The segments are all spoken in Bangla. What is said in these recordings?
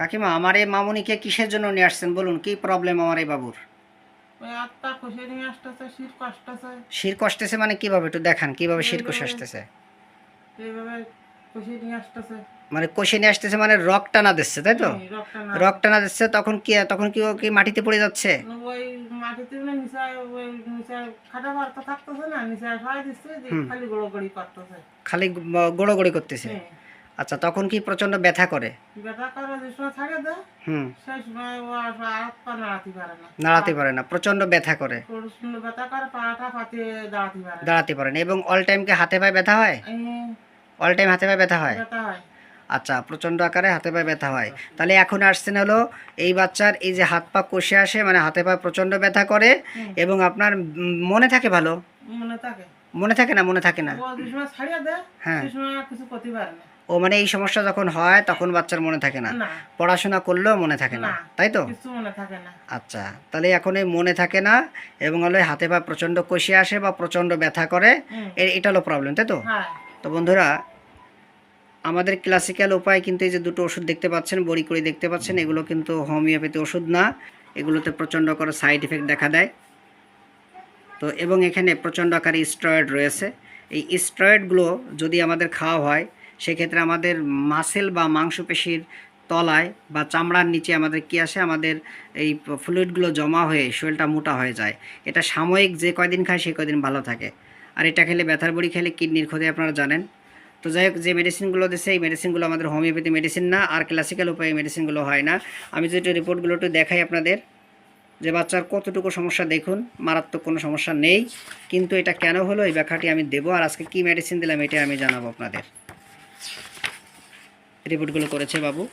কাকিমা আমার এই মামুনিকে কিসের জন্য নিয়ে আসছেন বলুন? কি প্রবলেম আমার এই বাবুর? শির কষ্টছে মানে কীভাবে? একটু দেখান কীভাবে শির কষে আসতেছে? মানে কষে নিয়ে আসতেছে মানে রক টানা দিচ্ছে তাই তো? রক টানা। দিচ্ছে তখন কি তখন কি ও কি মাটিতে পড়ে যাচ্ছে? খালি গোড়গড়ি করতেছে। আচ্ছা তখন কি প্রচণ্ড ব্যথা করে? ব্যথা করে যে সময় ছাড়ে দেয় হুম। সেই সময় ও আর হাত পা নাড়াতে পারে না। দাঁড়াতে পারে না প্রচণ্ড ব্যথা করে। প্রচণ্ড ব্যথা করে পাটা পাতে দাঁড়াতে পারে না। দাঁড়াতে পারে না এবং অল টাইম কি হাতে পায়ে ব্যথা হয়? অল টাইম হাতে পায়ে ব্যথা হয়? ব্যথা হয়। আচ্ছা প্রচণ্ড আকারে হাতে পায়ে ব্যথা হয়। তাহলে এখন আসছেন হলো এই বাচ্চার এই যে হাত পা কষে আসে মানে হাতে পায়ে প্রচণ্ড ব্যথা করে এবং আপনার মনে থাকে ভালো? মনে থাকে। মনে থাকে না মনে থাকে না? হ্যাঁ। সেই সময় আর কিছু করতে পারে না। ও মানে এই সমস্যা যখন হয় তখন বাচ্চার মনে থাকে না। পড়াশোনা করলেও মনে থাকে না। তাই তো? কিছু থাকে না। আচ্ছা তাহলে এখন এই মনে থাকে না এবং হলো হাতে পা প্রচণ্ড কষে আসে বা প্রচণ্ড ব্যথা করে। এটা হলো প্রবলেম তাই তো? হ্যাঁ। তো বন্ধুরা আমাদের ক্লাসিক্যাল উপায় কিন্তু এই যে দুটো ওষুধ দেখতে পাচ্ছেন বড়ি করে দেখতে পাচ্ছেন এগুলো কিন্তু হোমিওপ্যাথি ওষুধ না এগুলোতে প্রচণ্ড করে সাইড এফেক্ট দেখা দেয়। তো এবং এখানে প্রচণ্ড আকারে স্টেরয়েড রয়েছে। এই স্টেরয়েডগুলো যদি আমাদের খাওয়া হয় সেক্ষেত্রে আমাদের মাসেল বা মাংসপেশির তলায় বা চামড়ার নিচে আমাদের কী আসে? আমাদের এই ফ্লুইডগুলো জমা হয়ে শরীরটা মোটা হয়ে যায়। এটা সাময়িক যে কয়দিন খায় সে কয়দিন ভালো থাকে। আর এটা খেলে ব্যথার বড়ি খেলে কিডনির ক্ষতি আপনারা জানেন। তো যাই হোক, যে মেডিসিনগুলো দিচ্ছে এই মেডিসিনগুলো আমাদের হোমিওপ্যাথি মেডিসিন না, আর ক্লাসিক্যাল উপায়ে মেডিসিনগুলো হয় না। আমি যদি রিপোর্টগুলো একটু দেখাই আপনাদের, যে বাচ্চার কতটুকু সমস্যা দেখুন, মারাত্মক কোনো সমস্যা নেই। কিন্তু এটা কেন হলো, এই ব্যাখ্যাটি আমি দেবো। আর আজকে কী মেডিসিন দিলাম, এটা আমি জানাব আপনাদের। রিপোর্টগুলো করেছে বাবু।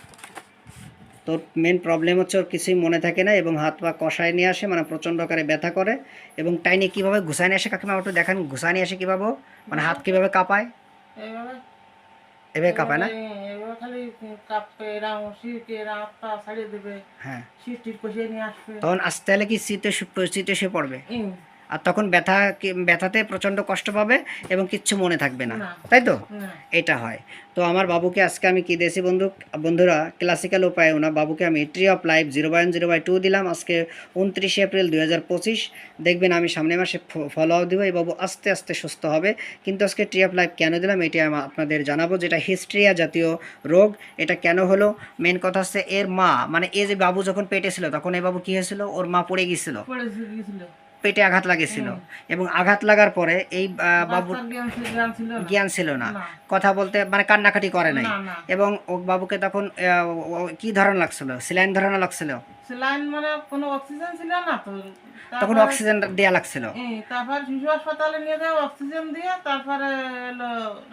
তো মেন প্রবলেম হচ্ছে ওর কিছুই মনে থাকে না এবং হাত পা কষায় নিয়ে আসে মানে প্রচণ্ড আকারে ব্যথা করে এবং টাইনে কীভাবে ঘুষায় নিয়ে আসে কাকিমা একটু দেখান ঘুষায় নিয়ে আসে কীভাবে? মানে হাত কীভাবে কাঁপায়? এভাবে কাঁপায় না? হ্যাঁ। তখন আসতে হলে কি শীতে শীতে সে পড়বে? আর তখন ব্যথা ব্যথাতে প্রচণ্ড কষ্ট পাবে এবং কিচ্ছু মনে থাকবে না। তাই তো? এটা হয়। তো আমার বাবুকে আজকে আমি কি দিয়েছি বন্ধু বন্ধুরা ক্লাসিক্যাল উপায়েও না বাবুকে আমি tree of life zero by zero by two দিলাম আজকে উনত্রিশে এপ্রিল দুই হাজার পঁচিশ। দেখবেন আমি সামনে মাসে ফলো আপ দেবো এই বাবু আস্তে আস্তে সুস্থ হবে। কিন্তু আজকে ট্রি অফ লাইফ কেন দিলাম এটি আমি আপনাদের জানাব যেটা হিস্ট্রিয়া জাতীয় রোগ। এটা কেন হলো? মেন কথা হচ্ছে এর মা মানে এ যে বাবু যখন পেটে ছিল তখন এই বাবু কী হয়েছিল? ওর মা পড়ে গিয়েছিল। পেটে আঘাত লাগেছিল। এবং আঘাত লাগার পরে এই বাবু বাবুর জ্ঞান ছিল- না। কথা বলতে মানে কান্নাকাটি করে নাই। এবং ও বাবুকে তখন কি ধরনের লাগছিল? সিলাইন ধরনের লাগছিল? সেলাইন মানে কোনো অক্সিজেন ছিল না তো। তখন অক্সিজেন দেয়া লাগছিল। তারপর শিশু হাসপাতালে নিয়ে যায় অক্সিজেন দিয়ে তারপরে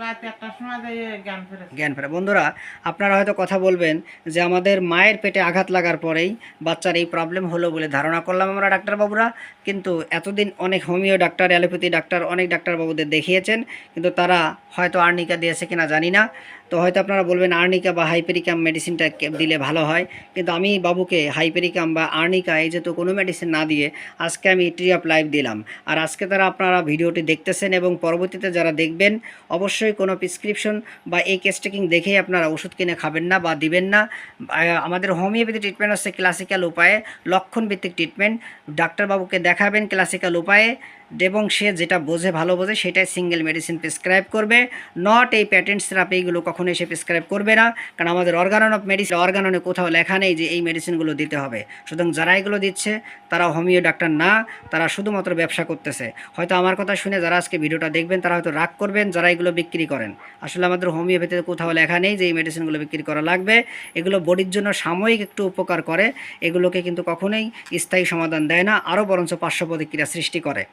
রাত একটার সময় দিয়ে জ্ঞান ফেরেছে। জ্ঞান ফেরা। বন্ধুরা আপনারা হয়তো কথা বলবেন যে আমাদের মায়ের পেটে আঘাত লাগার পরেই বাচ্চার এই প্রবলেম হলো বলে ধারণা করলাম আমরা ডাক্তারবাবুরা। কিন্তু এতদিন অনেক হোমিও ডাক্তার অ্যালোপ্যাথি ডাক্তার অনেক ডাক্তারবাবুদের দেখিয়েছেন। কিন্তু তারা হয়তো আর্নিকা দিয়েছে কিনা জানি না। তো হয়তো আপনারা বলবেন আর্নিকা বা হাইপেরিকাম মেডিসিনটা দিলে ভালো হয়। কিন্তু আমি বাবুকে হাইপেরিকাম বা আর্নিকা এই যেহেতু কোনো মেডিসিন না দিয়ে আজকে আমি ট্রি অফ লাইফ দিলাম। আর আজকে তারা আপনারা ভিডিওটি দেখতেছেন এবং পরবর্তীতে যারা দেখবেন, অবশ্যই কোনো প্রেসক্রিপশন বা এই কেস টেকিং দেখেই আপনারা ওষুধ কিনে খাবেন না বা দিবেন না। আমাদের হোমিওপ্যাথি ট্রিটমেন্ট হচ্ছে ক্লাসিক্যাল উপায়ে, লক্ষণভিত্তিক ট্রিটমেন্ট ডাক্তারবাবুকে দেখাবেন ক্লাসিক্যাল উপায়ে। এবং সে যেটা বোঝে, ভালো বোঝে, সেটাই সিঙ্গেল মেডিসিন প্রেসক্রাইব করবে। নট এই প্যাটেন্ট থেরাপি এইগুলো কখনোই সে প্রেসক্রাইব করবে না, কারণ আমাদের অর্গানন অফ মেডিসিন অর্গাননে কোথাও লেখা নেই যে এই মেডিসিনগুলো দিতে হবে। সুতরাং যারা এগুলো দিচ্ছে তারা হোমিও ডাক্তার না, তারা শুধুমাত্র ব্যবসা করতেছে। হয়তো আমার কথা শুনে যারা আজকে ভিডিওটা দেখবেন, তারা হয়তো রাগ করবেন যারা এগুলো বিক্রি করেন। আসলে আমাদের হোমিওপ্যাথিতে কোথাও লেখা নেই যে এই মেডিসিনগুলো বিক্রি করা লাগবে। এগুলো বডির জন্য সাময়িক একটু উপকার করে, এগুলোকে কিন্তু কখনোই স্থায়ী সমাধান দেয় না, আরও বরঞ্চ পার্শ্ব প্রতিক্রিয়া সৃষ্টি করে।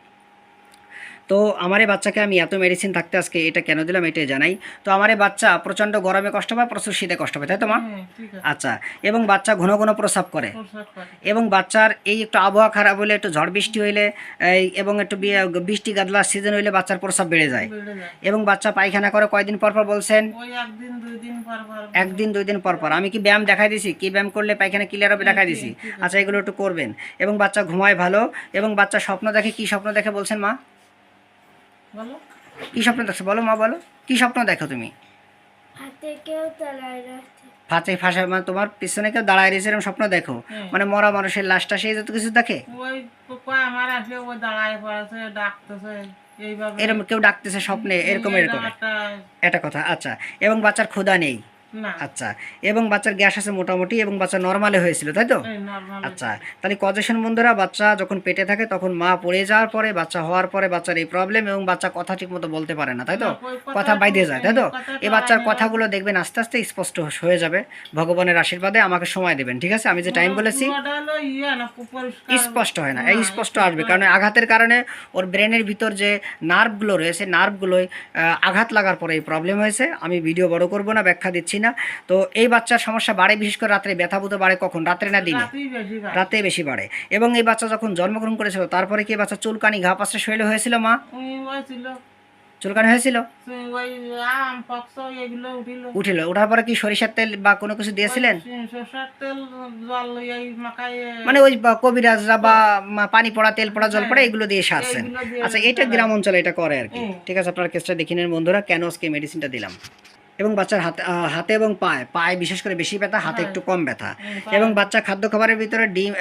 তো আমার বাচ্চাকে আমি এত মেডিসিন থাকতে আজকে এটা কেন দিলাম এটাই জানাই। তো আমার বাচ্চা প্রচণ্ড গরমে কষ্ট পায় প্রচুর শীতে কষ্ট পায় তাই তো মা? হ্যাঁ, আচ্ছা এবং বাচ্চা ঘন ঘন প্রস্রাব করে। এবং বাচ্চার এই একটু আবহাওয়া খারাপ হলে একটু ঝড় বৃষ্টি হইলে এবং একটু বৃষ্টি গাদলার সিজন হইলে বাচ্চার প্রস্রাব বেড়ে যায়। এবং বাচ্চা পায়খানা করে কয়দিন পর পর বলছেন? একদিন দুই দিন পর পর একদিন দুই দিন পর পর। আমি কি ব্যায়াম দেখাই দিছি? কি ব্যায়াম করলে পায়খানা ক্লিয়ার হবে দেখাই দিছি? আচ্ছা এগুলো একটু করবেন। এবং বাচ্চা ঘুমায় ভালো। এবং বাচ্চা স্বপ্ন দেখে কি স্বপ্ন দেখে বলছেন মা? বলো। কি স্বপ্ন দেখছ? বলো মা বলো। কি স্বপ্ন দেখো তুমি? ফাঁচে ফাঁসে মানে তোমার পিছনে কেউ দাঁড়ায় রয়েছে এরকম স্বপ্ন দেখো? মানে মরা মানুষের লাশটা সেই যত কিছু দেখে? এরকম কেউ ডাকতেছে স্বপ্নে এরকম এরকম। একটা কথা আচ্ছা। এবং বাচ্চার ক্ষুদা নেই? আচ্ছা এবং বাচ্চার গ্যাস আছে মোটামুটি এবং বাচ্চা নর্মালে হয়েছিল তাই তো? আচ্ছা তাহলে কজেশন বন্ধুরা বাচ্চা যখন পেটে থাকে তখন মা পড়ে যাওয়ার পরে বাচ্চা হওয়ার পরে বাচ্চার এই প্রবলেম এবং বাচ্চা কথা ঠিক মতো বলতে পারে না তাই তো? কথা বাইরে যায় তাই তো? এই বাচ্চার কথাগুলো দেখবেন আস্তে আস্তে স্পষ্ট হয়ে যাবে। ভগবানের আশীর্বাদে আমাকে সময় দেবেন ঠিক আছে? আমি যে টাইম বলেছি ইয়ে স্পষ্ট হয় না এই স্পষ্ট আসবে কারণ আঘাতের কারণে ওর ব্রেনের ভিতর যে নার্ভগুলো রয়েছে নার্ভগুলোয় আঘাত লাগার পরে এই প্রবলেম হয়েছে। আমি ভিডিও বড় করব না ব্যাখ্যা দিচ্ছি না। তো এই বাচ্চার সমস্যা বাড়ে বিশেষ করে রাত্রে ব্যথাভূত বাড়ে কখন? রাত্রে না দিনে। রাতে বেশি বাড়ে। এবং এই বাচ্চা যখন জন্মগ্রহণ করেছিল তারপরে কি বাচ্চা চুলকানি ঘা পাশে শরীরে হয়েছিল মা? চুলকানি হয়েছিল? উঠিল। ওঠার পরে কি সরিষার তেল বা কোনো কিছু দিয়েছিলেন? মানে ওই কবিরাজরা বা পানি পড়া তেল পড়া জল পড়া এগুলো দিয়ে সারছেন। আচ্ছা এটা গ্রাম অঞ্চলে এটা করে আর কি। ঠিক আছে আপনার কেসটা দেখে নিন বন্ধুরা কেন আজকে মেডিসিনটা দিলাম? এবং বাচ্চার হাতে হাতে এবং পায়ে পায়ে বিশেষ করে বেশি ব্যথা হাতে একটু কম ব্যথা। এবং বাচ্চা খাদ্য খাবারের ভিতরে ডিম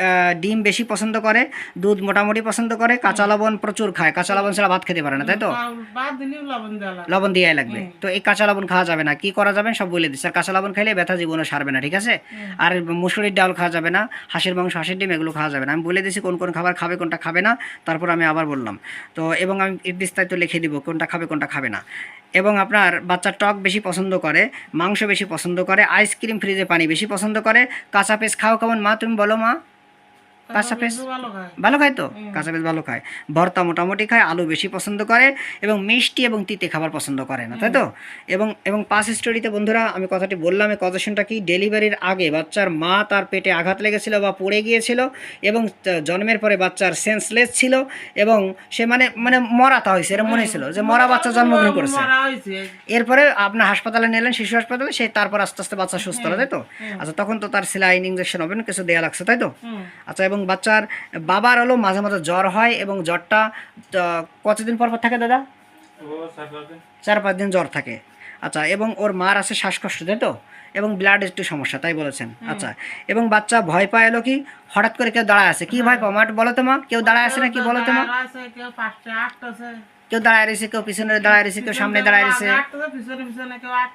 ডিম বেশি পছন্দ করে দুধ মোটামুটি পছন্দ করে কাঁচা লবণ প্রচুর খায়। কাঁচা লবণ ছাড়া ভাত খেতে পারে না তাই তো? লবণ দিয়ে লাগবে। তো এই কাঁচা লবণ খাওয়া যাবে না। কি করা যাবে সব বলে দিচ্ছে। আর কাঁচা লবণ খাইলে ব্যথা জীবনে সারবে না ঠিক আছে? আর মুসুরির ডাল খাওয়া যাবে না হাঁসের মাংস হাঁসের ডিম এগুলো খাওয়া যাবে না। আমি বলে দিচ্ছি কোন কোন খাবার খাবে কোনটা খাবে না। তারপর আমি আবার বললাম। তো এবং আমি বিস্তারিত লিখে দিব কোনটা খাবে কোনটা খাবে না। এবং আপনার বাচ্চা টক বেশি পছন্দ করে, মাংস বেশি পছন্দ করে আইসক্রিম ফ্রিজে পানি বেশি পছন্দ করে, কাঁচা পেঁচ খাও কেমন মা, তুমি বলো মা। কাঁচা কিন্তু ভালো খায়। তো? কাঁচা পেঁয়াজ ভালো খায়। ভর্তা মোটামুটি খায় আলু বেশি পছন্দ করে এবং মিষ্টি এবং তিতে খাবার পছন্দ করে না তাই তো? এবং এবং পাস স্টোরিতে বন্ধুরা আমি কথাটি বললাম এই কজেশনটা কি ডেলিভারির আগে বাচ্চার মা তার পেটে আঘাত লেগেছিল বা পড়ে গিয়েছিল এবং জন্মের পরে বাচ্চার সেন্সলেস ছিল এবং সে মানে মানে মরাতা হয়েছে এরকম মনে ছিল যে মরা বাচ্চা জন্মগ্রহণ করেছে। এরপরে আপনার হাসপাতালে নিলেন শিশু হাসপাতালে সে তারপর আস্তে আস্তে বাচ্চা সুস্থ হলো তাই তো? আচ্ছা তখন তো তার সেলাইন ইঞ্জেকশন হবে না কিছু দেওয়া লাগছে তাই তো? আচ্ছা এবং বাচ্চার বাবার হলো মাঝে মাঝে জ্বর হয় এবং জ্বরটা কতদিন পর পর থাকে দাদা? চার পাঁচ দিন। জ্বর থাকে। আচ্ছা এবং ওর মার আছে শ্বাসকষ্ট তাই তো? এবং ব্লাড একটু সমস্যা তাই বলেছেন। আচ্ছা এবং বাচ্চা ভয় পায় এলো কি? হঠাৎ করে কেউ দাঁড়ায় আছে। কি ভয় পাও মাঠ বলো তো মা কেউ দাঁড়ায় আছে না কি বলো তো মা? কেউ দাঁড়ায় রয়েছে কেউ পিছনে দাঁড়ায় রয়েছে কেউ সামনে দাঁড়ায় রয়েছে।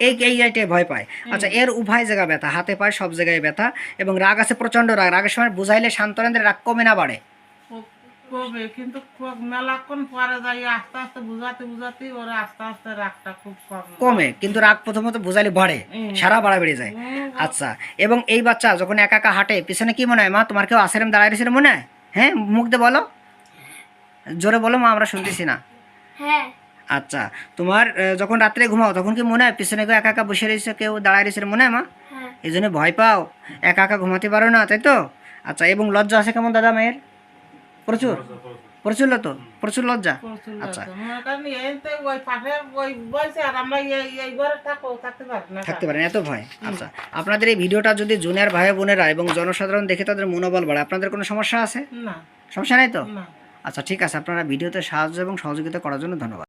এই এই এইটাই ভয় পায়। আচ্ছা এর উভয় জায়গা ব্যথা হাতে পায় সব জায়গায় ব্যথা এবং রাগ আছে প্রচণ্ড রাগ। রাগের সময় বুঝাইলে শান্তরেন্দ্রের রাগ কমে না বাড়ে। কবে কিন্তু মেলাক্ষণ পরে যাই আস্তে আস্তে বুঝাতে বুঝাতে ওরা আস্তে আস্তে রাগটা খুব কম কমে কিন্তু রাগ প্রথমত বুঝাইলে বাড়ে সারা বাড়া বেড়ে যায়। আচ্ছা এবং এই বাচ্চা যখন একা একা হাঁটে পিছনে কি মনে হয় মা তোমার কেউ আসারাম দাঁড়ায় মনে হয়? হ্যাঁ মুখ দিয়ে বলো। জোরে বলো মা আমরা শুনতেছি না। হ্যাঁ। আচ্ছা তোমার যখন রাত্রে ঘুমাও তখন কি মনে হয় পিছনে কেউ একা একা বসে রয়েছে কেউ দাঁড়ায় রয়েছে মনে হয় মা? হ্যাঁ। এই জন্য ভয় পাও একা একা ঘুমাতে পারো না তাই তো? আচ্ছা এবং লজ্জা আছে কেমন দাদা মায়ের? প্রচুর? প্রচুর। তো প্রচুর লজ্জা? আচ্ছা। থাকতে পারি না। থাকতে পারেন এত ভয়। আচ্ছা আপনাদের এই ভিডিওটা যদি জুনিয়র ভাই বোনেরা এবং জনসাধারণ দেখে তাদের মনোবল বাড়ে আপনাদের কোনো সমস্যা আছে? না। সমস্যা নাই তো? না। আচ্ছা ঠিক আছে। আপনারা ভিডিওতে সাহায্য এবং সহযোগিতা করার জন্য ধন্যবাদ।